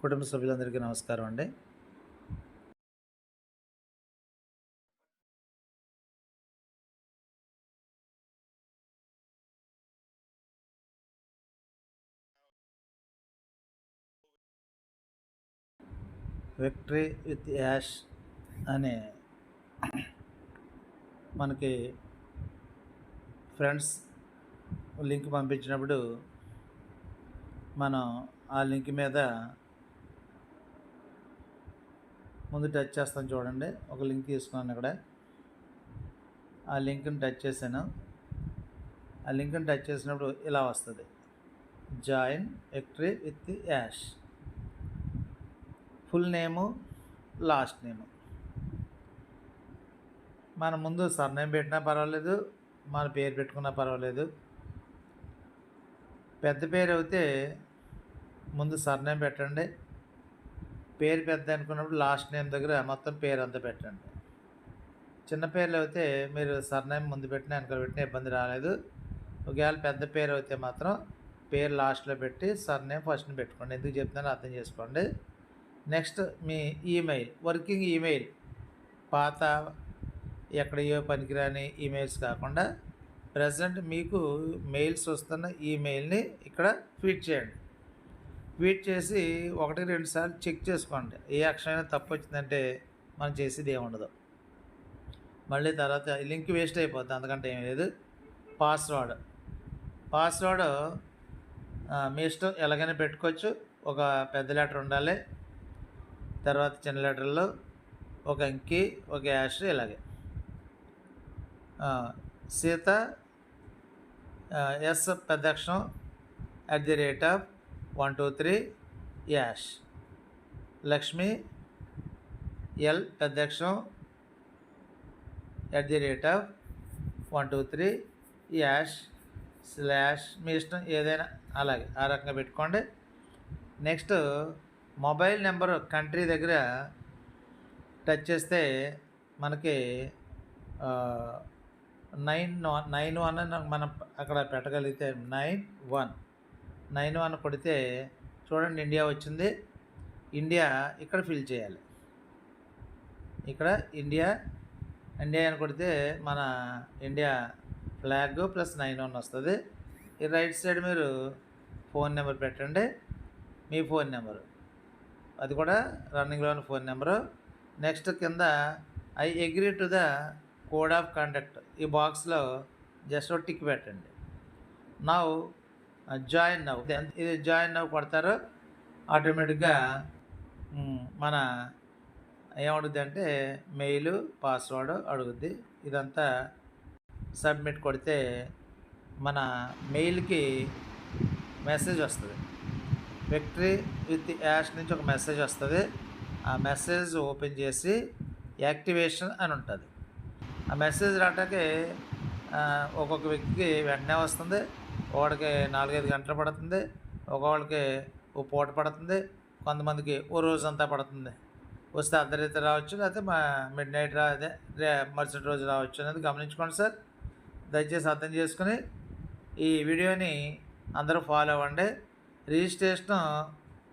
కుటుంబ సభ్యులందరికీ నమస్కారం అండి. విక్టరీ విత్ యాష్ అనే మనకి ఫ్రెండ్స్ లింక్ పంపించినప్పుడు మనం ఆ లింక్ మీద ముందు టచ్ చేస్తాను చూడండి. ఒక లింక్ తీసుకున్నాను ఇక్కడ. ఆ లింక్ని టచ్ చేశాను. ఆ లింక్ని టచ్ చేసినప్పుడు ఇలా వస్తుంది. Join entry with hash full name last name మన ముందు సర్నేమ్ పెట్టినా పర్వాలేదు మన పేరు పెట్టుకున్నా పర్వాలేదు. పెద్ద పేరు అయితే ముందు సర్నేమ్ పెట్టండి. పేరు పెద్ద అనుకున్నప్పుడు లాస్ట్ నేమ్ దగ్గర మొత్తం పేరు అంతా పెట్టండి. చిన్న పేర్లు అయితే మీరు సర్నేమ్ ముందు పెట్టినా వెనుక పెట్టినా ఇబ్బంది రాలేదు. ఒకవేళ పెద్ద పేరు అయితే మాత్రం పేరు లాస్ట్లో పెట్టి సర్నేమ్ ఫస్ట్ని పెట్టుకోండి. ఎందుకు చెప్తున్నానో అర్థం చేసుకోండి. నెక్స్ట్ మీ ఈమెయిల్ వర్కింగ్ ఈమెయిల్. పాత ఎక్కడయో పనికిరాని ఈమెయిల్స్ కాకుండా ప్రజెంట్ మీకు మెయిల్స్ వస్తున్న ఈమెయిల్ని ఇక్కడ ఫీడ్ చేయండి. ఫీడ్ చేసి ఒకటి రెండు సార్లు చెక్ చేసుకోండి. ఏ అక్షరమైనా తప్పు వచ్చిందంటే మనం చేసేది ఏముండదు. మళ్ళీ తర్వాత లింక్ వేస్ట్ అయిపోద్ది అందుకంటే ఏం లేదు. పాస్వర్డ్ పాస్వర్డ్ మీ ఇష్టం ఎలాగైనా పెట్టుకోవచ్చు. ఒక పెద్ద లెటర్ ఉండాలి. తర్వాత చిన్న లెటర్లు ఒక అంకి ఒక యాష్ ఇలాగే. సీత ఎస్ పెద్ద అక్షరం at the rate of one two three hash Lakshmi L పెద్ద అక్షరం at the rate of one two three hash slash మీ ఇష్టం ఏదైనా అలాగే ఆ రకంగా పెట్టుకోండి. నెక్స్ట్ మొబైల్ నెంబర్ కంట్రీ దగ్గర టచ్ చేస్తే మనకి నైన్ నైన్ వన్ మనం అక్కడ పెట్టగలిగితే నైన్ వన్ నైన్ వన్ కొడితే చూడండి ఇండియా వచ్చింది. ఇండియా ఇక్కడ ఫిల్ చేయాలి. ఇక్కడ ఇండియా ఇండియా అని కొడితే మన India flag plus nine one వస్తుంది. ఈ రైట్ సైడ్ మీరు ఫోన్ నెంబర్ పెట్టండి. మీ ఫోన్ నెంబరు. అది కూడా రన్నింగ్లో ఉన్న ఫోన్ నెంబరు. నెక్స్ట్ కింద I agree to the code of conduct. ఈ బాక్స్లో జస్ట్ ఒక టిక్ పెట్టండి. నా జాయిన్ నవ్ ఇది జాయిన్ నవ్ కొడతారు ఆటోమేటిక్గా మన ఏమడుగుద్ది అంటే మెయిల్ పాస్వర్డ్ అడుగుద్ది. ఇదంతా సబ్మిట్ కొడితే మన మెయిల్కి మెసేజ్ వస్తుంది. విక్టరీ విత్ యాష్ నుంచి ఒక మెసేజ్ వస్తుంది. ఆ మెసేజ్ ఓపెన్ చేసి యాక్టివేషన్ అని ఉంటుంది. ఆ మెసేజ్ రావటానికి ఒక్కొక్క వ్యక్తికి వెంటనే వస్తుంది. ఒకడికి నాలుగైదు గంటలు పడుతుంది ఒకవాళ్ళకి ఓ పూట పడుతుంది కొంతమందికి ఓ రోజంతా పడుతుంది. వస్తే అర్ధరాత్రి రావచ్చు లేకపోతే మా మిడ్ నైట్ రా అదే రే మరుసటి రోజు రావచ్చు అనేది గమనించుకోండి సార్. దయచేసి అర్థం చేసుకుని ఈ వీడియోని అందరూ ఫాలో అవ్వండి. రిజిస్ట్రేషన్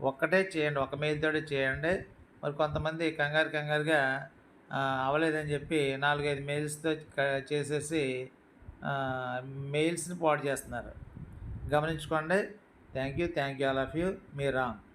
ఒక్కటే చేయండి ఒక మెయిల్తోటి చేయండి. మరి కొంతమంది కంగారు కంగారుగా అవ్వలేదని చెప్పి నాలుగైదు మెయిల్స్తో క- చేసేసి మెయిల్స్ని పాడు చేస్తున్నారు. గమనించుకోండి. Thank you thank you all of you. Me Ram.